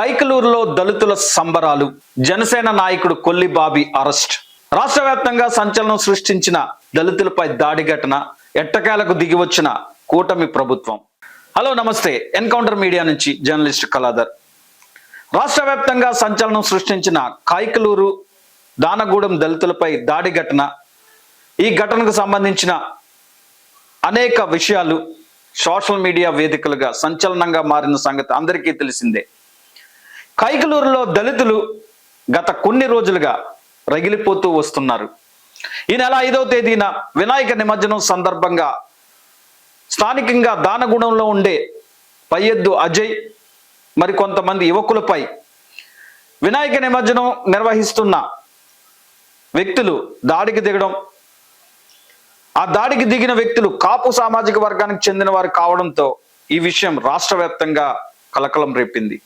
కైకలూరులో దళితుల సంబరాలు. జనసేన నాయకుడు కొల్లిబాబి అరెస్ట్. రాష్ట్ర వ్యాప్తంగా సంచలనం సృష్టించిన దళితులపై దాడి ఘటన ఎట్టకేలకు దిగి వచ్చిన కూటమి ప్రభుత్వం. హలో నమస్తే. ఎన్కౌంటర్ మీడియా నుంచి జర్నలిస్ట్ కళాధర్. రాష్ట్ర వ్యాప్తంగా సంచలనం సృష్టించిన కాయకలూరు దానగూడెం దళితులపై దాడి ఘటన. ఈ ఘటనకు సంబంధించిన అనేక విషయాలు సోషల్ మీడియా వేదికలుగా సంచలనంగా మారిన సంగతి అందరికీ తెలిసిందే. కైకలూరులో దళితులు గత కొన్ని రోజులుగా రగిలిపోతూ వస్తున్నారు. ఈ నెల ఐదవ తేదీన వినాయక నిమజ్జనం సందర్భంగా స్థానికంగా దానగుణంలో ఉండే పయ్యద్దు అజయ్ మరికొంతమంది యువకులపై వినాయక నిమజ్జనం నిర్వహిస్తున్న వ్యక్తులు దాడికి దిగడం ఆ దాడికి దిగిన వ్యక్తులు కాపు సామాజిక వర్గానికి చెందిన వారు కావడంతో ఈ విషయం రాష్ట్ర కలకలం రేపింది.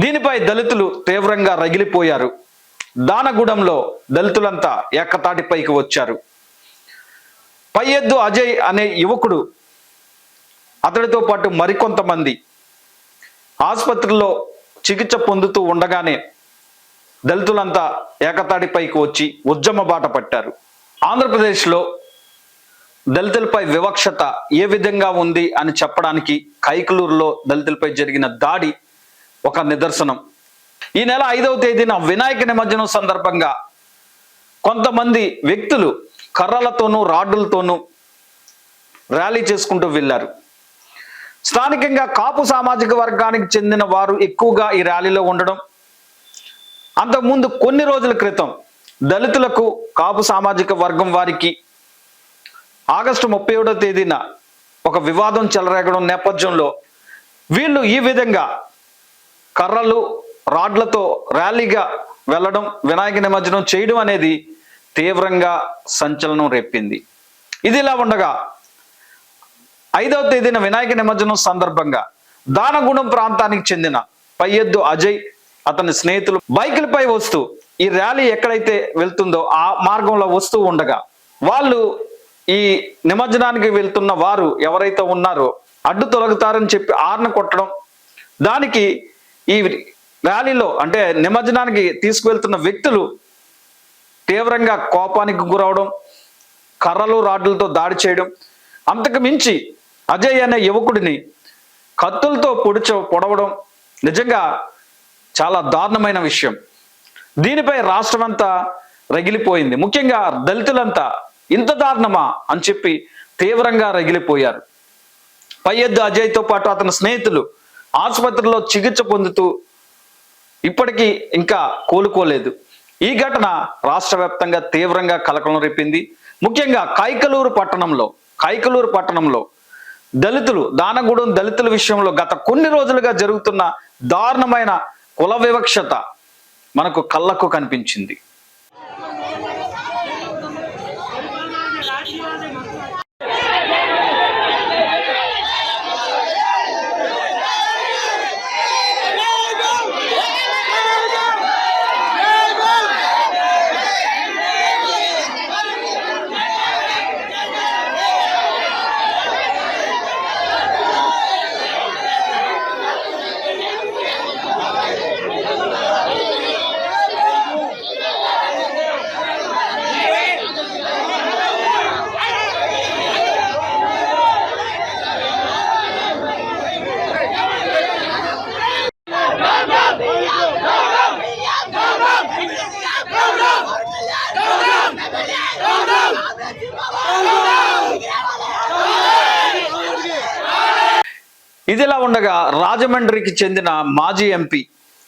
దీనిపై దళితులు తీవ్రంగా రగిలిపోయారు. దానగూడెంలో దళితులంతా ఏకతాటిపైకి వచ్చారు. పై ఎద్దు అజయ్ అనే యువకుడు అతడితో పాటు మరికొంతమంది ఆసుపత్రిలో చికిత్స పొందుతూ ఉండగానే దళితులంతా ఏకతాటిపైకి వచ్చి ఉద్యమ బాట పట్టారు. ఆంధ్రప్రదేశ్లో దళితులపై వివక్షత ఏ విధంగా ఉంది అని చెప్పడానికి కైకలూరులో దళితులపై జరిగిన దాడి ఒక నిదర్శనం. ఈ నెల ఐదవ తేదీన వినాయక నిమజ్జనం సందర్భంగా కొంతమంది వ్యక్తులు కర్రలతోనూ రాడ్డులతోనూ ర్యాలీ చేసుకుంటూ వెళ్ళారు. స్థానికంగా కాపు సామాజిక వర్గానికి చెందిన వారు ఎక్కువగా ఈ ర్యాలీలో ఉండడం అంతకుముందు కొన్ని రోజుల క్రితం దళితులకు కాపు సామాజిక వర్గం వారికి ఆగస్టు ముప్పై ఏడో తేదీన ఒక వివాదం చెలరేగడం నేపథ్యంలో వీళ్ళు ఈ విధంగా కర్రలు రాడ్లతో ర్యాలీగా వెళ్ళడం వినాయక నిమజ్జనం చేయడం అనేది తీవ్రంగా సంచలనం రేపింది. ఇది ఇలా ఉండగా ఐదవ తేదీన వినాయక నిమజ్జనం సందర్భంగా దానగుణం ప్రాంతానికి చెందిన పయ్యద్దు అజయ్ అతని స్నేహితులు బైకులపై వస్తూ ఈ ర్యాలీ ఎక్కడైతే వెళ్తుందో ఆ మార్గంలో వస్తూ ఉండగా వాళ్ళు ఈ నిమజ్జనానికి వెళ్తున్న వారు ఎవరైతే ఉన్నారో అడ్డు తొలగుతారని చెప్పి ఆర్న కొట్టడం దానికి ఈ ర్యాలీలో అంటే నిమజ్జనానికి తీసుకువెళ్తున్న వ్యక్తులు తీవ్రంగా కోపానికి గురవడం కర్రలు రాడ్లతో దాడి చేయడం అంతకు మించి అజయ్ అనే యువకుడిని కత్తులతో పొడిచ పొడవడం నిజంగా చాలా దారుణమైన విషయం. దీనిపై రాష్ట్రమంతా రగిలిపోయింది. ముఖ్యంగా దళితులంతా ఇంత దారుణమా అని చెప్పి తీవ్రంగా రగిలిపోయారు. పై ఎద్దు అజయ్తో పాటు అతని స్నేహితులు ఆసుపత్రిలో చికిత్స పొందుతూ ఇప్పటికీ ఇంకా కోలుకోలేదు. ఈ ఘటన రాష్ట్ర వ్యాప్తంగా తీవ్రంగా కలకలం రేపింది. ముఖ్యంగా కైకలూరు పట్టణంలో కైకలూరు పట్టణంలో దళితులు దానగూడెం దళితుల విషయంలో గత కొన్ని రోజులుగా జరుగుతున్న దారుణమైన కుల వివక్షత మనకు కళ్ళకు కనిపించింది. ఉండగా రాజమండ్రికి చెందిన మాజీ ఎంపీ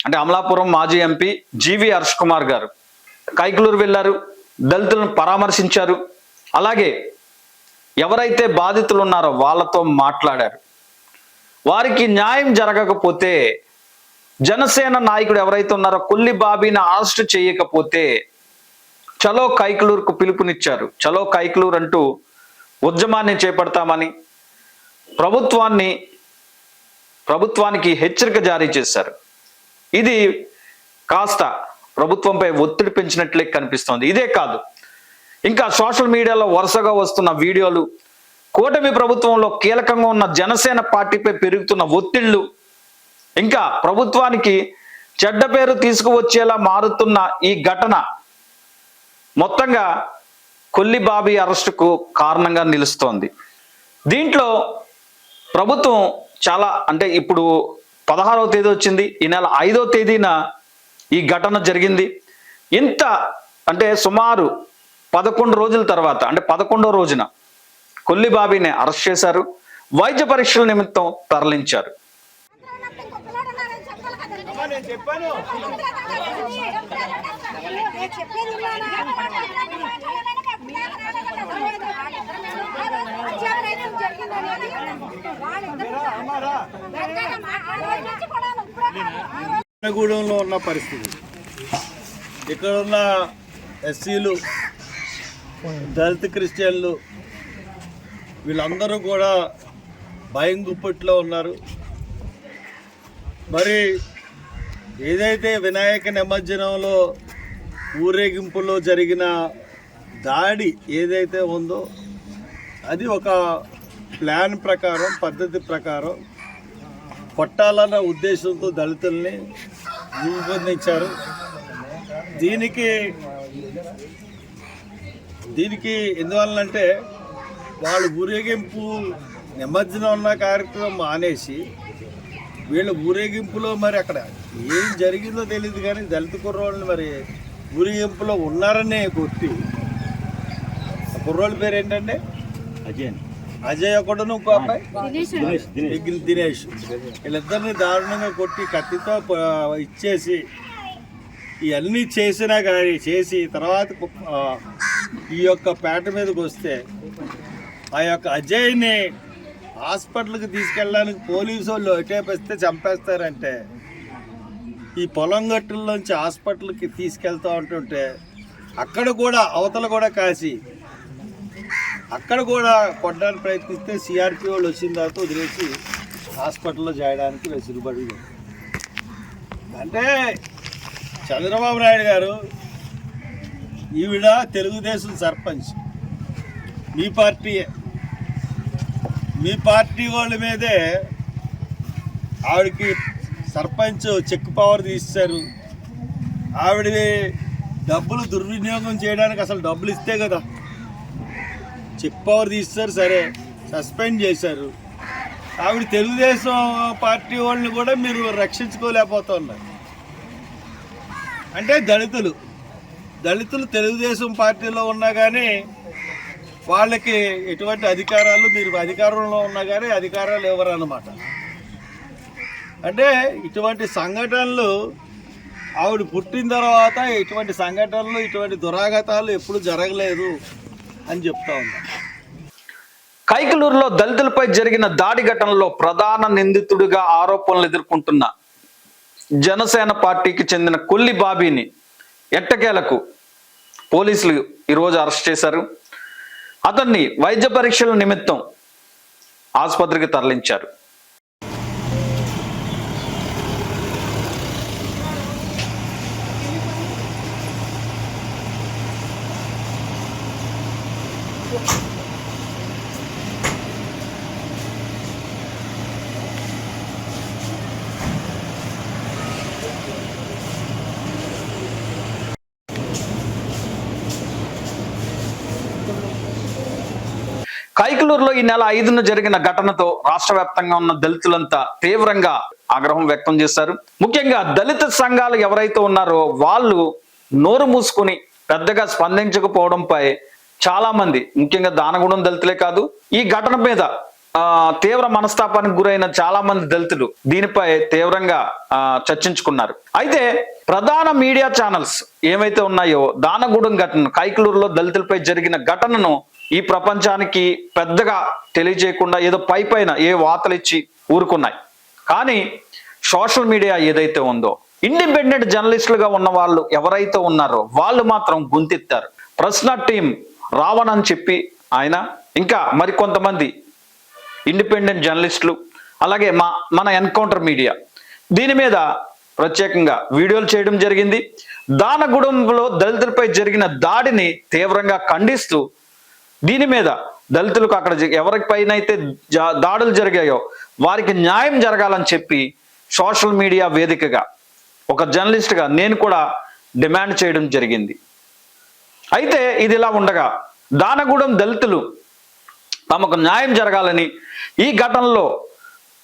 అంటే అమలాపురం మాజీ ఎంపీ జీవి హర్ష్ కుమార్ గారు కైకలూరు వెళ్ళారు దళితులను పరామర్శించారు. అలాగే ఎవరైతే బాధితులు ఉన్నారో వాళ్ళతో మాట్లాడారు. వారికి న్యాయం జరగకపోతే జనసేన నాయకుడు ఎవరైతే ఉన్నారో కొల్లి బాబీని అరెస్ట్ చేయకపోతే చలో కైకలూరుకు పిలుపునిచ్చారు. చలో కైకలూరు అంటూ ఉద్యమాన్ని చేపడతామని ప్రభుత్వాన్ని ప్రభుత్వానికి హెచ్చరిక జారీ చేశారు. ఇది కాస్త ప్రభుత్వంపై ఒత్తిడి పెంచినట్లే కనిపిస్తోంది. ఇదే కాదు. ఇంకా సోషల్ మీడియాలో వరుసగా వస్తున్న వీడియోలు కూటమి ప్రభుత్వంలో కీలకంగా ఉన్న జనసేన పార్టీపై పెరుగుతున్న ఒత్తిళ్ళు ఇంకా ప్రభుత్వానికి చెడ్డ పేరు తీసుకువచ్చేలా మారుతున్న ఈ ఘటన మొత్తంగా కొల్లి బాబీ అరెస్టుకు కారణంగా నిలుస్తోంది. దీంట్లో ప్రభుత్వం చాలా అంటే ఇప్పుడు పదహారవ తేదీ వచ్చింది ఈ నెల ఐదవ తేదీన ఈ ఘటన జరిగింది. ఇంత అంటే సుమారు పదకొండు రోజుల తర్వాత అంటే పదకొండో రోజున కొల్లిబాబీని అరెస్ట్ చేశారు. వైద్య పరీక్షల నిమిత్తం తరలించారు. చెప్పాను. నేను గూడెంలో ఉన్న పరిస్థితి. ఇక్కడ ఉన్న ఎస్సీలు దళిత క్రిస్టియన్లు వీళ్ళందరూ కూడా భయం గుప్పట్లో ఉన్నారు. మరి ఏదైతే వినాయక నిమజ్జనంలో ఊరేగింపులో జరిగిన దాడి ఏదైతే ఉందో అది ఒక ప్లాన్ ప్రకారం పద్ధతి ప్రకారం కొట్టాలన్న ఉద్దేశంతో దళితుల్ని రూపొందించారు దీనికి దీనికి ఎందువల్లంటే వాళ్ళు ఊరేగింపు నిమజ్జనం ఉన్న కార్యక్రమం మానేసి వీళ్ళ ఊరేగింపులో మరి అక్కడ ఏం జరిగిందో తెలియదు కానీ దళిత కుర్రోళ్ళని మరి ఊరేగింపులో ఉన్నారనే కొట్టి కుర్రోళ్ళ పేరు ఏంటంటే అజయ్ అజయ్ ఒకడును ఇంకో అబ్బాయి? దినేష్ దినేష్ వీళ్ళిద్దరిని దారుణంగా కొట్టి కత్తితో ఇచ్చేసి ఇవన్నీ చేసినా కానీ చేసి తర్వాత ఈ యొక్క పేట మీదకి వస్తే ఆ యొక్క అజయ్ని హాస్పిటల్కి తీసుకెళ్ళడానికి పోలీసు వాళ్ళు ఎటేపిస్తే చంపేస్తారంటే ఈ పొలం గట్టుల్లోంచి హాస్పిటల్కి తీసుకెళ్తా ఉంటుంటే అక్కడ కూడా అవతల కూడా కాసి అక్కడ కూడా కొట్టడానికి ప్రయత్నిస్తే సిఆర్పి వాళ్ళు వచ్చిన తర్వాత వదిలేసి హాస్పిటల్లో చేయడానికి వెసులుబడి అంటే చంద్రబాబు నాయుడు గారు ఈవిడ తెలుగుదేశం సర్పంచ్. మీ పార్టీయే. మీ పార్టీ వాళ్ళ మీదే ఆవిడకి సర్పంచ్ చెక్ పవర్ తీస్తారు. ఆవిడ డబ్బులు దుర్వినియోగం చేయడానికి అసలు డబ్బులు ఇస్తే కదా. చెక్ తీస్తారు సరే సస్పెండ్ చేశారు. ఆవిడ తెలుగుదేశం పార్టీ వాళ్ళని కూడా మీరు రక్షించుకోలేకపోతున్నారు. అంటే దళితులు దళితులు తెలుగుదేశం పార్టీలో ఉన్నా కానీ వాళ్ళకి ఎటువంటి అధికారాలు మీరు అధికారంలో ఉన్నా కానీ అధికారాలు ఇవ్వరు అన్నమాట అంటే ఇటువంటి సంఘటనలు ఆవిడ పుట్టిన తర్వాత ఇటువంటి సంఘటనలు ఇటువంటి దురాఘాతాలు ఎప్పుడు జరగలేదు. అని చెప్తా ఉన్నా. కైకలూరులో దళితులపై జరిగిన దాడి ఘటనలో ప్రధాన నిందితుడిగా ఆరోపణలు ఎదుర్కొంటున్న జనసేన పార్టీకి చెందిన కొల్లి బాబీని ఎట్టకేలకు పోలీసులు ఈరోజు అరెస్ట్ చేశారు. అతన్ని వైద్య పరీక్షల నిమిత్తం ఆసుపత్రికి తరలించారు. కైకలూరులో ఈ నెల ఐదున జరిగిన ఘటనతో రాష్ట్ర వ్యాప్తంగా ఉన్న దళితులంతా తీవ్రంగా ఆగ్రహం వ్యక్తం చేశారు. ముఖ్యంగా దళిత సంఘాలు ఎవరైతే ఉన్నారో వాళ్ళు నోరు మూసుకుని పెద్దగా స్పందించకపోవడంపై చాలా మంది ముఖ్యంగా దానగుణం దళితులే కాదు ఈ ఘటన మీద తీవ్ర మనస్తాపానికి గురైన చాలా మంది దళితులు దీనిపై తీవ్రంగా చర్చించుకున్నారు. అయితే ప్రధాన మీడియా ఛానల్స్ ఏమైతే ఉన్నాయో దానగూడెం ఘటన కైకలూరులో దళితులపై జరిగిన ఘటనను ఈ ప్రపంచానికి పెద్దగా తెలియజేయకుండా ఏదో పై పైన ఏ వార్తలు ఇచ్చి ఊరుకున్నాయి. కానీ సోషల్ మీడియా ఏదైతే ఉందో ఇండిపెండెంట్ జర్నలిస్టులుగా ఉన్న వాళ్ళు ఎవరైతే ఉన్నారో వాళ్ళు మాత్రం గుంతెత్తారు. ప్రశ్న టీం రావణ్ అని చెప్పి ఆయన ఇంకా మరికొంతమంది ఇండిపెండెంట్ జర్నలిస్టులు అలాగే మా మన ఎన్కౌంటర్ మీడియా. దీని మీద ప్రత్యేకంగా వీడియోలు చేయడం జరిగింది. దానగూడెంలో దళితులపై జరిగిన దాడిని తీవ్రంగా ఖండిస్తూ దీని మీద దళితులకు అక్కడ ఎవరికి పైన అయితే దాడులు జరిగాయో వారికి న్యాయం జరగాలని చెప్పి సోషల్ మీడియా వేదికగా ఒక జర్నలిస్ట్గా నేను కూడా డిమాండ్ చేయడం జరిగింది. అయితే ఇది ఇలా ఉండగా దానగూడెం దళితులు తమకు న్యాయం జరగాలని ఈ ఘటనలో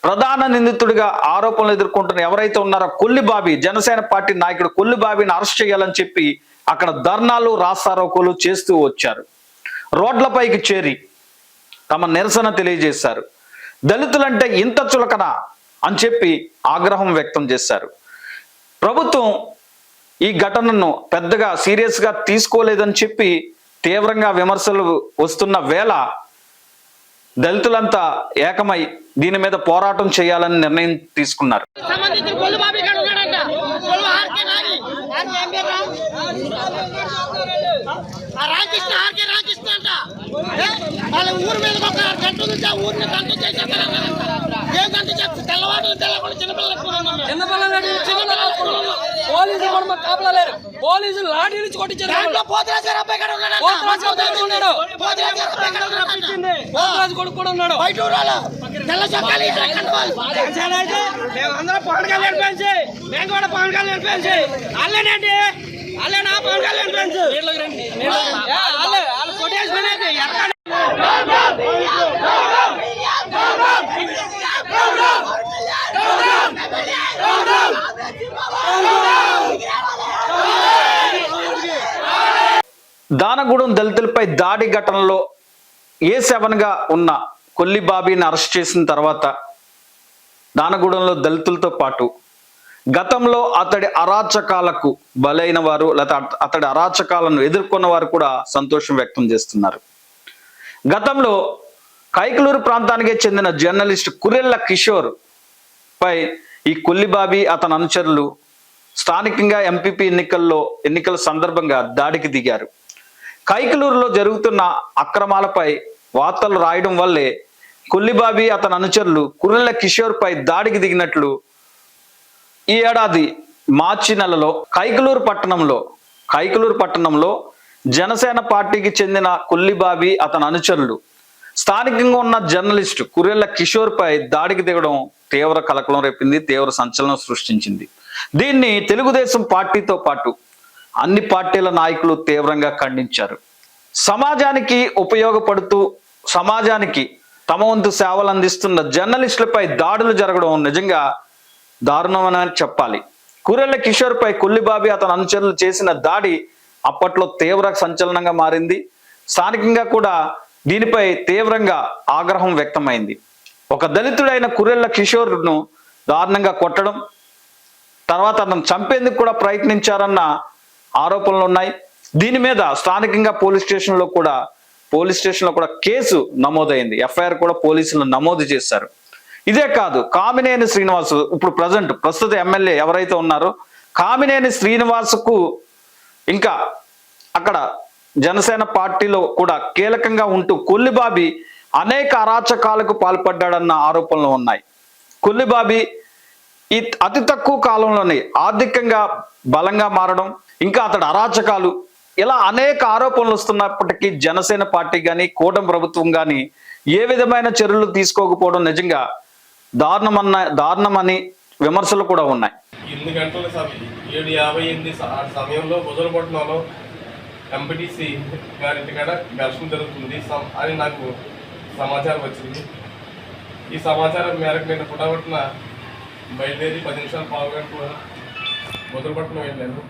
ప్రధాన నిందితుడిగా ఆరోపణలు ఎదుర్కొంటున్న ఎవరైతే ఉన్నారో కొల్లిబాబి జనసేన పార్టీ నాయకుడు కొల్లిబాబిని అరెస్ట్ చేయాలని చెప్పి అక్కడ ధర్నాలు రాస్తారోకోలు చేస్తూ వచ్చారు. రోడ్లపైకి చేరి తమ నిరసన తెలియజేశారు. దళితులంటే ఇంత చులకన అని చెప్పి ఆగ్రహం వ్యక్తం చేశారు. ప్రభుత్వం ఈ ఘటనను పెద్దగా సీరియస్గా తీసుకోలేదని చెప్పి తీవ్రంగా విమర్శలు వస్తున్న వేళ దళితులంతా ఏకమై దీని మీద పోరాటం చేయాలని నిర్ణయం తీసుకున్నారు. రామకృష్ణ ఆర్కే రామకృష్ణ అంట ఏ? వాళ్ళ ఊరు మీద ఒక గంట నుంచి ఆ ఊరిని గంట చేసేస్తారంట ఏం గంట చేస్తే? తెల్లవారు తెల్లకుండా కూడా. చిన్నపిల్లలు కూడా. పోలీసులు కూడా మాకు కాపలాలేరు పోలీసులు లాఠీ నుంచి కొట్టించారు. పోతురాజు అబ్బాయి కొడుకు ఉన్నాడు. పోతురాజు కొడుకు కూడా ఉన్నాడు. బయట ఊరాలు. తెల్ల చొక్కాలు. మేమందరం పవన్ కళ్యాణ్ ఫ్యాన్స్. మేము కూడా పవన్ కళ్యాణ్ ఫ్యాన్స్. వాళ్ళేనండి వాళ్ళేనా పవన్ కళ్యాణ్ ఫ్యాన్స్. ఎక్కడ దానగూడెం దళితులపై దాడి ఘటనలో ఏ సెవెన్గా ఉన్న కొల్లి బాబీని అరెస్ట్ చేసిన తర్వాత దానగూడెంలో దళితులతో పాటు గతంలో అతడి అరాచకాలకు బలైన వారు లేదా అతడి అరాచకాలను ఎదుర్కొన్న వారు కూడా సంతోషం వ్యక్తం చేస్తున్నారు. గతంలో కైకలూరు ప్రాంతానికి చెందిన జర్నలిస్ట్ కురెల్ల కిషోర్ పై ఈ కొల్లిబాబి అతని అనుచరులు స్థానికంగా ఎంపీపీ ఎన్నికల్లో ఎన్నికల సందర్భంగా దాడికి దిగారు. కైకలూరులో జరుగుతున్న అక్రమాలపై వార్తలు రాయడం వల్లే కొల్లిబాబి అతని అనుచరులు కురెల్ల కిషోర్ పై దాడికి దిగినట్లు ఈ ఏడాది మార్చి నెలలో కైకలూరు పట్టణంలో కైకలూరు పట్టణంలో జనసేన పార్టీకి చెందిన కొల్లిబాబి అతని అనుచరులు స్థానికంగా ఉన్న జర్నలిస్టు కుర్రెల కిషోర్ పై దాడికి దిగడం తీవ్ర కలకలం రేపింది తీవ్ర సంచలనం సృష్టించింది. దీన్ని తెలుగుదేశం పార్టీతో పాటు అన్ని పార్టీల నాయకులు తీవ్రంగా ఖండించారు. సమాజానికి ఉపయోగపడుతూ సమాజానికి తమ వంతు సేవలు అందిస్తున్న జర్నలిస్టులపై దాడులు జరగడం నిజంగా దారుణమని చెప్పాలి. కురెల్ల కిషోర్ పై కొల్లిబాబి అతని అనుచరులు చేసిన దాడి అప్పట్లో తీవ్ర సంచలనంగా మారింది. స్థానికంగా కూడా దీనిపై తీవ్రంగా ఆగ్రహం వ్యక్తమైంది. ఒక దళితుడైన కురెళ్ళ కిషోర్ను దారుణంగా కొట్టడం తర్వాత అతను చంపేందుకు కూడా ప్రయత్నించారన్న ఆరోపణలు ఉన్నాయి. దీని మీద స్థానికంగా పోలీస్ స్టేషన్లో కూడా పోలీస్ స్టేషన్లో కూడా కేసు నమోదైంది. ఎఫ్ఐఆర్ కూడా పోలీసులు నమోదు చేశారు. ఇదే కాదు కామినేని శ్రీనివాస్ ఇప్పుడు ప్రజెంట్ ప్రస్తుత ఎమ్మెల్యే ఎవరైతే ఉన్నారో కామినేని శ్రీనివాస్కు ఇంకా అక్కడ జనసేన పార్టీలో కూడా కీలకంగా ఉంటూ కొల్లిబాబి అనేక అరాచకాలకు పాల్పడ్డాడన్న ఆరోపణలు ఉన్నాయి. కొల్లిబాబి ఈ అతి తక్కువ కాలంలోనే ఆర్థికంగా బలంగా మారడం ఇంకా అతడు అరాచకాలు ఇలా అనేక ఆరోపణలు వస్తున్నప్పటికీ జనసేన పార్టీ కానీ కూటమి ప్రభుత్వం కానీ ఏ విధమైన చర్యలు తీసుకోకపోవడం నిజంగా దారుణమన్న దారుణమని విమర్శలు కూడా ఉన్నాయి. ఎనిమిది గంటల సమయం ఏడు యాభై ఎనిమిది ఆ సమయంలో బుజలపట్నంలో ఎంపీటీసీ గారింటి కాడ ఘర్షణ జరుగుతుంది. అని నాకు సమాచారం వచ్చింది. ఈ సమాచారం మేరకు నేను పుట్టబట్టిన బయలుదేరి పది నిమిషాలు పావు గంట మొదలుపట్నం వెళ్ళాను.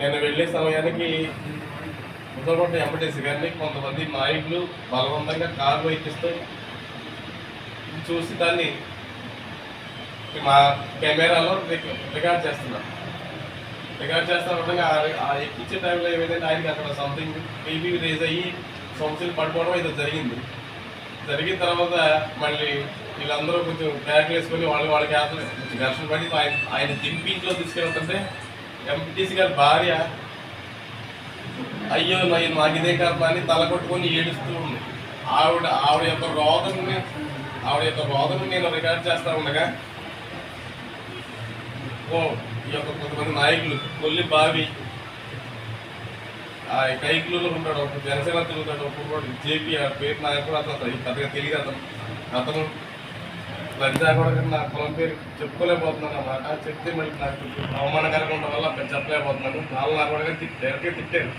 నేను వెళ్ళే సమయానికి ముసలపట్నం ఎంపీటీసీ గారిని కొంతమంది నాయకులు బలవంతంగా కారు ఎక్కిస్తూ చూసి దాన్ని మా కెమెరాలో రికార్డ్ చేస్తున్నా. రికార్డ్ చేస్తున్న విధంగా ఆ- ఎక్కించే టైంలో ఏమైందంటే ఆయనకి అక్కడ సంథింగ్ బీపీ రేజ్ అయ్యి సమస్యలు పడిపోవడం అయితే జరిగింది. జరిగిన తర్వాత మళ్ళీ వీళ్ళందరూ కొంచెం బ్యాగ్ వేసుకొని వాళ్ళు వాళ్ళకి ఆటలు కొంచెం ఘర్షణ పడి ఆయన ఆయన దింపి ఇంట్లో తీసుకెళ్తుంటే ఎంపీటీసీ గారి భార్య అయ్యో నాకు ఇదే కర్మ అని తల కొట్టుకొని ఏడుస్తూ ఉంది. ఆవిడ ఆవిడ యొక్క రోగం ఆవిడ యొక్క రోదనని నేను రికార్డ్ చేస్తా ఉండగా ఓ ఈ యొక్క కొంతమంది నాయకులు కొల్లి బావి ఆ కైకులలో ఉంటాడు ఒక జనసేన తిరుగుతాడు ఒక్కొక్కడు జేపీ ఆ పేరు నాయకుడు అతను పెద్దగా తెలియదు అతను అతను లంచా కూడా నా కులం పేరు చెప్పుకోలేకపోతున్నాను అన్నమాట చెప్తే మళ్ళీ నాకు అవమానకరంగా ఉండడం వల్ల అక్కడ చెప్పలేకపోతున్నాను వాళ్ళు నా కూడా డైరెక్ట్గా తిట్టారు.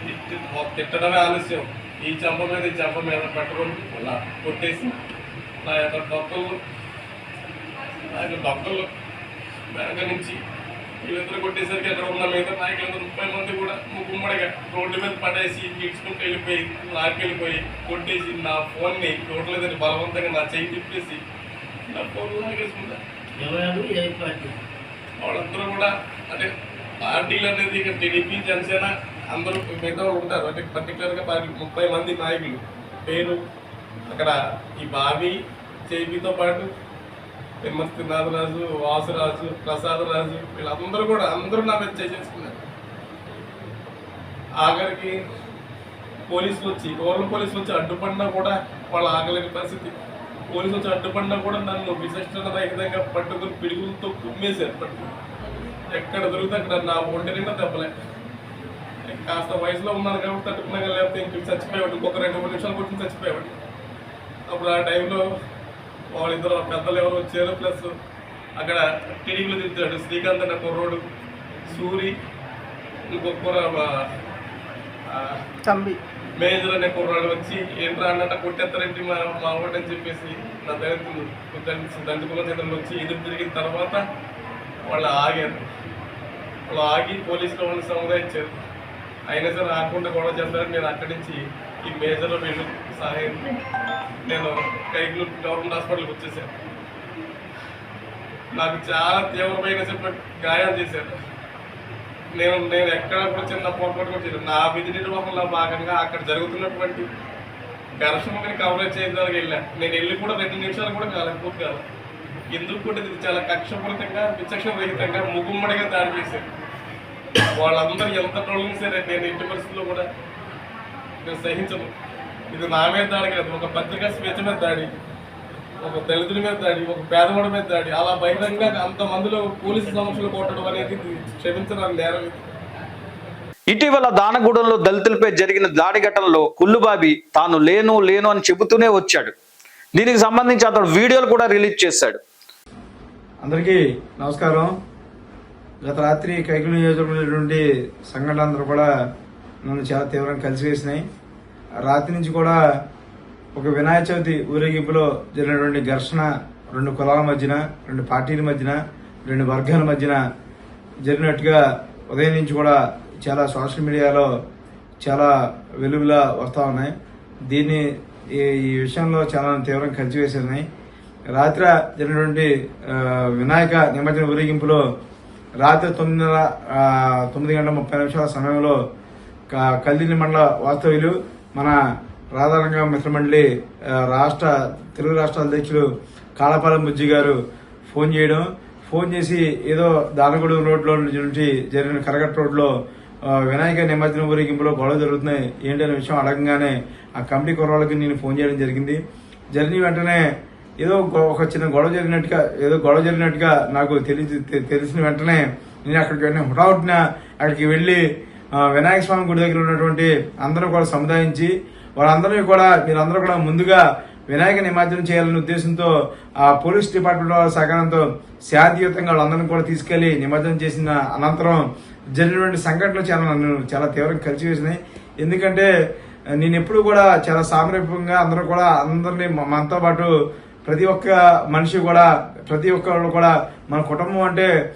తిట్టి తిట్టడమే ఆలస్యం. ఈ చెంప మీద ఈ చెంప మీద పెట్టుకొని అలా కొట్టేసి నా యొక్క డొక్కలు నా యొక్క డొక్కలు వెనక నుంచి వీళ్ళిద్దరు కొట్టేసరికి అక్కడ ఉన్న మిగతా నాయకులందరూ ముప్పై మంది కూడా గుమ్మడిగా రోడ్డు మీద పడేసి ఇడ్చుకుంటూ వెళ్ళిపోయి లాక్కెళ్ళిపోయి కొట్టేసి నా ఫోన్ని రోడ్ల మీద బలవంతంగా నా చేయి తిప్పేసి నా ఫోన్ లాగేసుకుంటా. వాళ్ళందరూ కూడా అంటే పార్టీలు అనేది ఇక టీడీపీ జనసేన అందరూ మిగతా ఉంటారు. అంటే పర్టికులర్గా పార్టీ ముప్పై మంది నాయకులు. పేరు అక్కడ ఈ బావి చేపితో పాటు తిమ్మస్తి నాగరాజు వాసురాజు ప్రసాదరాజు వీళ్ళందరూ కూడా అందరూ నా మీద చేసేసుకున్నారు. ఆఖరికి పోలీసులు వచ్చి గవర్నమెంట్ పోలీసులు వచ్చి అడ్డుపడినా కూడా వాళ్ళు ఆగలేని పరిస్థితి. పోలీసులు వచ్చి అడ్డుపడినా కూడా నన్ను విశిష్టత రహితంగా పట్టుకుని పిడుగులతో కుమ్మేశారు పట్టుకుని. ఎక్కడ దొరికితే అక్కడ నా ఒంటి నిండా దెబ్బలే. కాస్త వయసులో ఉన్నాను కాబట్టి తట్టుకున్నాక లేకపోతే ఇంక చచ్చిపోయేవాడు ఇంకొక రెండు మూడు నిమిషాలు కొట్టి చచ్చిపోయేవాడు అప్పుడు ఆ టైంలో వాళ్ళిద్దరు పెద్దలు ఎవరు వచ్చారు. ప్లస్ అక్కడ టీడీపీలో తిరుగుతాడు శ్రీకాంత్ అనే కుర్రోడు సూరి ఇంకొక కుర్ర ఆ, తంబి. మేజర్ అనే కుర్రాడు వచ్చి ఏంట్రా అన్నట్ట కొట్టేస్తారంటే మా మా అని చెప్పేసి నా దళితులు దళిత చేతులు వచ్చి ఎదురు తిరిగిన తర్వాత వాళ్ళు ఆగారు. వాళ్ళు ఆగి పోలీసులు వాళ్ళని సముదాయించారు. అయినా సరే ఆకుండా గొడవ చేస్తారని నేను అక్కడి నుంచి ఈ మేజర్ వీళ్ళు సహాయం నేను కైకులు గవర్నమెంట్ హాస్పిటల్కి వచ్చేసాను. నాకు చాలా తీవ్రమైన చెప్ప గాయాలు చేశారు. నేను నేను ఎక్కడ కూడా చిన్న పొరపాటు కూడా నా విధి నిర్వహణలో భాగంగా అక్కడ జరుగుతున్నటువంటి ఘర్షణని కవరేజ్ చేయడానికి వెళ్ళాను నేను వెళ్ళి కూడా రెండు నిమిషాలు కూడా కాలేదు పూర్తి కాదు ఎందుకు కూడా ఇది చాలా కక్షపూరితంగా విచక్షణ రహితంగా ముగుమ్మడిగా దాడి చేశారు. వాళ్ళందరూ ఎంత ట్రోలింగ్ సరే నేను ఇంటి పరిస్థితుల్లో కూడా నేను సహించను. ఇది నా మీద దాడి కాదు ఒక పత్రికా స్వేచ్ఛ మీద దాడి ఒక దళితుడి మీద దాడి ఒక పేదవాడి మీద దాడి. అలా బహిరంగ అంతమందిలో పోలీసు సమస్యలు కొట్టడం అనేది ఇది క్షమించడానికి నేరం ఇటీవల దానగూడెంలో దళితులపై జరిగిన దాడి ఘటనలో కుల్లుబాబి తాను లేను లేను అని చెబుతూనే వచ్చాడు. దీనికి సంబంధించి అతడు వీడియోలు కూడా రిలీజ్ చేశాడు. అందరికీ నమస్కారం. గత రాత్రి కైకులు నియోజకవర్గంలో సంఘటనలు అందరూ కూడా నన్ను చాలా తీవ్రంగా కలిసివేసినాయి. రాత్రి నుంచి కూడా ఒక వినాయక చవితి ఊరేగింపులో జరిగినటువంటి ఘర్షణ రెండు కులాల మధ్యన రెండు పార్టీల మధ్యన రెండు వర్గాల మధ్యన జరిగినట్టుగా ఉదయం నుంచి కూడా చాలా సోషల్ మీడియాలో చాలా వెలుగులా వస్తూ ఉన్నాయి. దీన్ని ఈ విషయంలో చాలా తీవ్రంగా కలిసివేసినాయి రాత్రి జరిగినటువంటి వినాయక నిమజ్జన ఊరేగింపులో రాత్రి తొమ్మిదిన్నర తొమ్మిది గంటల ముప్పై నిమిషాల సమయంలో కల్దిని మండల వాస్తవ్యులు మన రాధారంగ మిత్రమండలి రాష్ట్ర తెలుగు రాష్ట్ర అధ్యక్షులు కాళపాలెం బుజ్జి గారు ఫోన్ చేయడం. ఫోన్ చేసి ఏదో దానగూడెం రోడ్లో నుంచి జరిగిన కరగట్ రోడ్లో వినాయక నిమజ్జనం ఊరేగింపులో గొడవ జరుగుతున్నాయి. ఏంటనే విషయం అడగంగానే ఆ కమిటీ కుర్రాళ్ళకి నేను ఫోన్ చేయడం జరిగింది. జరిగిన వెంటనే ఏదో ఒక చిన్న గొడవ జరిగినట్టుగా ఏదో గొడవ జరిగినట్టుగా నాకు తెలిసి తె- తెలిసిన వెంటనే నేను అక్కడికి వెంటనే హుటాహుటిన అక్కడికి వెళ్ళి వినాయక స్వామి గుడి దగ్గర ఉన్నటువంటి అందరూ కూడా సముదాయించి వాళ్ళందరినీ కూడా మీరందరూ కూడా ముందుగా వినాయక నిమజ్జనం చేయాలనే ఉద్దేశంతో ఆ పోలీస్ డిపార్ట్మెంట్ వాళ్ళ సహకారంతో శాంతియుతంగా వాళ్ళందరినీ కూడా తీసుకెళ్ళి నిమజ్జనం చేసిన అనంతరం జరిగినటువంటి సంఘటనలు చాలా నన్ను చాలా తీవ్రంగా కలిసివేసినాయి. ఎందుకంటే నేను ఎప్పుడు కూడా చాలా సామరూపంగా అందరూ కూడా అందరినీ మనతో పాటు ప్రతి ఒక్క మనిషి కూడా ప్రతి ఒక్కరు కూడా మన కుటుంబం అంటే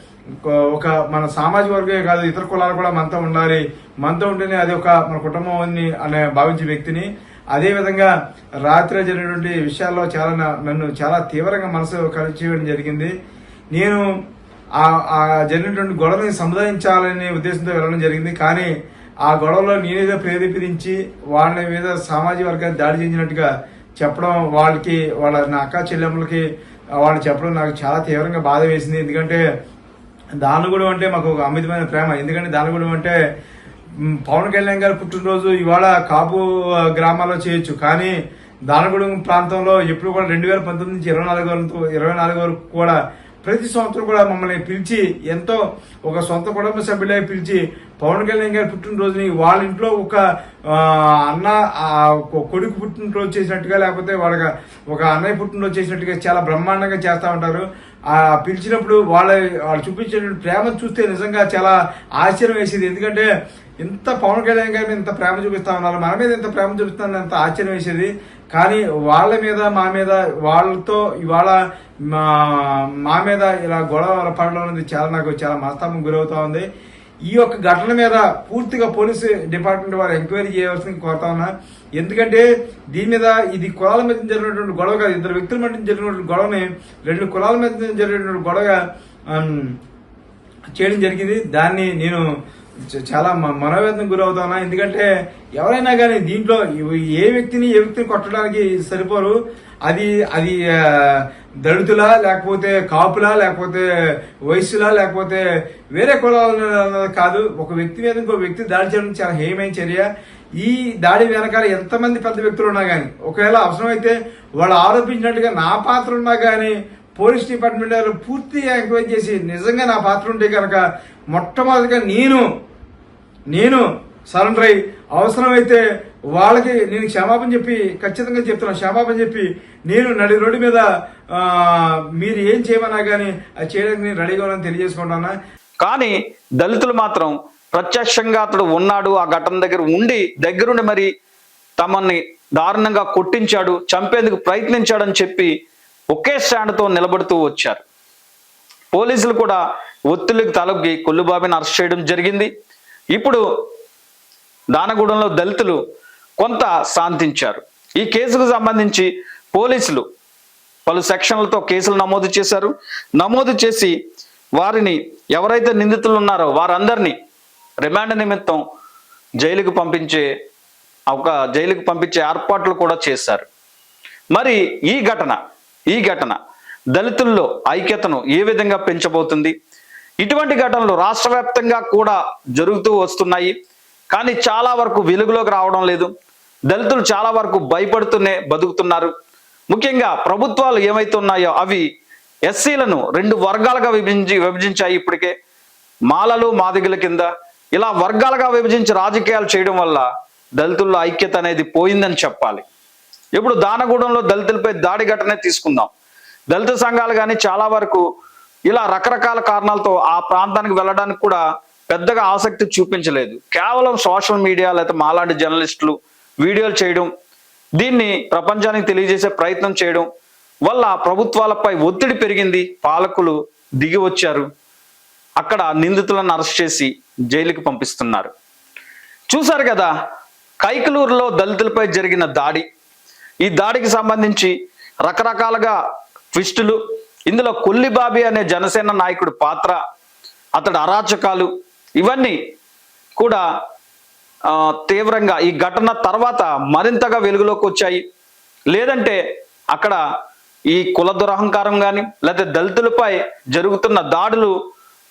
ఒక- మన సామాజిక వర్గమే కాదు ఇతర కులాలు కూడా మనతో ఉండాలి. మనతో ఉంటేనే అది ఒక మన కుటుంబం అని అనే భావించే వ్యక్తిని. అదే విధంగా రాత్రి జరిగినటువంటి విషయాల్లో చాలా నన్ను చాలా తీవ్రంగా మనసు కలిసి జరిగింది. నేను ఆ ఆ జరిగినటువంటి గొడవని సముదాయించాలనే ఉద్దేశంతో వెళ్ళడం జరిగింది. కానీ ఆ గొడవలో నేనేదో ప్రేరేపించి వాళ్ళ మీద సామాజిక వర్గాన్ని దాడి చేసినట్టుగా చెప్పడం వాళ్ళకి వాళ్ళ నా అక్క చెల్లెమ్మలకి వాళ్ళు చెప్పడం నాకు చాలా తీవ్రంగా బాధ వేసింది. ఎందుకంటే దానగూడెం అంటే మాకు ఒక అమితమైన ప్రేమ. ఎందుకంటే దానగూడెం అంటే పవన్ కళ్యాణ్ గారి పుట్టినరోజు ఇవాళ కాపు గ్రామాల్లో చేయొచ్చు. కానీ దానగూడెం ప్రాంతంలో ఎప్పుడు కూడా రెండు వేల పంతొమ్మిది నుంచి ఇరవై నాలుగు వరకు ఇరవై నాలుగు వరకు కూడా ప్రతి సంవత్సరం కూడా మమ్మల్ని పిలిచి ఎంతో ఒక సొంత కుటుంబ సభ్యులే పిలిచి పవన్ కళ్యాణ్ గారి పుట్టినరోజుని వాళ్ళ ఇంట్లో ఒక అన్న కొడుకు పుట్టినరోజు చేసినట్టుగా లేకపోతే వాళ్ళకి ఒక అన్నయ్య పుట్టినరోజు చేసినట్టుగా చాలా బ్రహ్మాండంగా చేస్తూ ఉంటారు. ఆ పిలిచినప్పుడు వాళ్ళ వాళ్ళు చూపించిన ప్రేమ చూస్తే నిజంగా చాలా ఆశ్చర్యం వేసేది. ఎందుకంటే ఇంత పవన్ కళ్యాణ్ గారి మీద ఇంత ప్రేమ చూపిస్తా ఉన్నారు మన మీద ఇంత ప్రేమ చూపిస్తారని అంత ఆశ్చర్యం వేసేది. కానీ వాళ్ళ మీద మా మీద వాళ్ళతో ఇవాళ మా మా మీద ఇలా గొడవ పడడం అనేది చాలా నాకు చాలా మనస్తాపం గురవుతా ఉంది. ఈ యొక్క ఘటన మీద పూర్తిగా పోలీసు డిపార్ట్మెంట్ వారు ఎంక్వైరీ చేయవలసింది కోరుతా ఉన్నా. ఎందుకంటే దీని మీద ఇది కులాల మీద జరిగినటువంటి గొడవ కాదు. ఇద్దరు వ్యక్తుల మధ్య జరిగినటువంటి గొడవని రెండు కులాల మీద జరిగినటువంటి గొడవగా చేయడం జరిగింది. దాన్ని నేను చాలా మనోవేదన గురవుతానా ఎందుకంటే ఎవరైనా కానీ దీంట్లో ఏ వ్యక్తిని ఏ వ్యక్తిని కొట్టడానికి సరిపోరు. అది అది దళితులా లేకపోతే కాపులా లేకపోతే వయస్సులా లేకపోతే వేరే కులాల కాదు. ఒక వ్యక్తి మీద ఇంకో వ్యక్తి దాడి చేయడం చాలా హేయమైన చర్య. ఈ దాడి వెనకాల ఎంతమంది పెద్ద వ్యక్తులు ఉన్నా కానీ ఒకవేళ అవసరమైతే వాళ్ళు ఆరోపించినట్టుగా నా పాత్ర ఉన్నా కానీ పోలీస్ డిపార్ట్మెంట్ వారు పూర్తిగా ఎంక్వైరీ చేసి నిజంగా నా పాత్ర ఉంటే కనుక మొట్టమొదటిగా నేను నేను సరెండర్ అయ్యి అవసరమైతే వాళ్ళకి నేను క్షమాపణ చెప్పి ఖచ్చితంగా చెప్తున్నాను క్షమాపణ చెప్పి నేను నడి రోడ్డు మీద మీరు ఏం చేయమన్నా కానీ అది చేయడానికి నేను రెడీగా ఉన్నాను తెలియజేసుకుంటున్నా. కానీ దళితులు మాత్రం ప్రత్యక్షంగా అతడు ఉన్నాడు ఆ ఘటన దగ్గర ఉండి దగ్గరుండి మరి తమని దారుణంగా కొట్టించాడు చంపేందుకు ప్రయత్నించాడని చెప్పి ఒకే స్టాండ్తో నిలబడుతూ వచ్చారు. పోలీసులు కూడా ఒత్తిళ్ళకు తలొగ్గి కొల్లుబాబిని అరెస్ట్ చేయడం జరిగింది. ఇప్పుడు దానగూడెంలో దళితులు కొంత శాంతించారు. ఈ కేసుకు సంబంధించి పోలీసులు పలు సెక్షన్లతో కేసులు నమోదు చేశారు. నమోదు చేసి వారిని ఎవరైతే నిందితులు ఉన్నారో వారందరినీ రిమాండ్ నిమిత్తం జైలుకు పంపించే ఒక జైలుకు పంపించే ఏర్పాట్లు కూడా చేశారు. మరి ఈ ఘటన ఈ ఘటన దళితుల్లో ఐక్యతను ఏ విధంగా పెంచబోతుంది? ఇటువంటి ఘటనలు రాష్ట్ర కూడా జరుగుతూ వస్తున్నాయి. కానీ చాలా వరకు వెలుగులోకి రావడం లేదు. దళితులు చాలా వరకు భయపడుతూనే బతుకుతున్నారు. ముఖ్యంగా ప్రభుత్వాలు ఏమైతున్నాయో అవి ఎస్సీలను రెండు వర్గాలుగా విభజించి విభజించాయి ఇప్పటికే. మాలలు మాదిగల కింద ఇలా వర్గాలుగా విభజించి రాజకీయాలు చేయడం వల్ల దళితుల్లో ఐక్యత అనేది పోయిందని చెప్పాలి. ఇప్పుడు దానగూడెంలో దళితులపై దాడి ఘటనే తీసుకుందాం. దళిత సంఘాలు కానీ చాలా వరకు ఇలా రకరకాల కారణాలతో ఆ ప్రాంతానికి వెళ్ళడానికి కూడా పెద్దగా ఆసక్తి చూపించలేదు. కేవలం సోషల్ మీడియా లేకపోతే మాలాంటి జర్నలిస్టులు వీడియోలు చేయడం దీన్ని ప్రపంచానికి తెలియజేసే ప్రయత్నం చేయడం వల్ల ప్రభుత్వాలపై ఒత్తిడి పెరిగింది. పాలకులు దిగి వచ్చారు. అక్కడ నిందితులను అరెస్ట్ చేసి జైలుకి పంపిస్తున్నారు. చూశారు కదా కైకలూరులో దళితులపై జరిగిన దాడి. ఈ దాడికి సంబంధించి రకరకాలుగా ట్విస్టులు ఇందులో కొల్లిబాబి అనే జనసేన నాయకుడి పాత్ర అతడి అరాచకాలు ఇవన్నీ కూడా తీవ్రంగా ఈ ఘటన తర్వాత మరింతగా వెలుగులోకి వచ్చాయి. లేదంటే అక్కడ ఈ కుల దురహంకారం కానీ లేకపోతే దళితులపై జరుగుతున్న దాడులు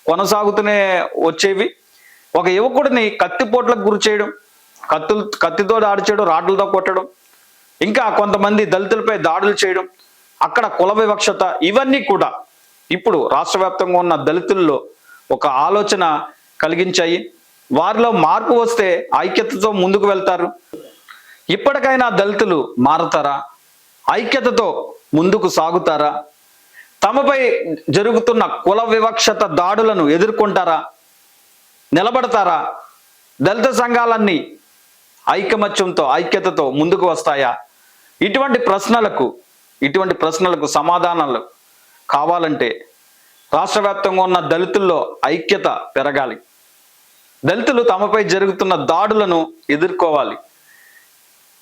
కొనసాగుతూనే వచ్చేవి. ఒక యువకుడిని కత్తిపోట్లకు గురి చేయడం కత్తులు కత్తితో దాడి చేయడం రాడ్లతో కొట్టడం ఇంకా కొంతమంది దళితులపై దాడులు చేయడం అక్కడ కుల వివక్షత ఇవన్నీ కూడా ఇప్పుడు రాష్ట్ర ఉన్న దళితుల్లో ఒక ఆలోచన కలిగించాయి. వారిలో మార్పు వస్తే ఐక్యతతో ముందుకు వెళ్తారు. ఇప్పటికైనా దళితులు మారతారా? ఐక్యతతో ముందుకు సాగుతారా? తమపై జరుగుతున్న కుల వివక్షత దాడులను ఎదుర్కొంటారా? నిలబడతారా? దళిత సంఘాలన్నీ ఐకమత్యంతో ఐక్యతతో ముందుకు వస్తాయా? ఇటువంటి ప్రశ్నలకు ఇటువంటి ప్రశ్నలకు సమాధానాలు కావాలంటే రాష్ట్ర వ్యాప్తంగా ఉన్న దళితుల్లో ఐక్యత పెరగాలి. దళితులు తమపై జరుగుతున్న దాడులను ఎదుర్కోవాలి.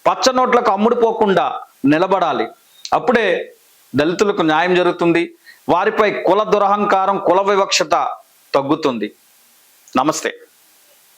పచ్చ నోట్లకు అమ్ముడుపోకుండా నిలబడాలి. అప్పుడే దళితులకు న్యాయం జరుగుతుంది. వారిపై కుల దురహంకారం కుల వివక్షత తగ్గుతుంది. నమస్తే.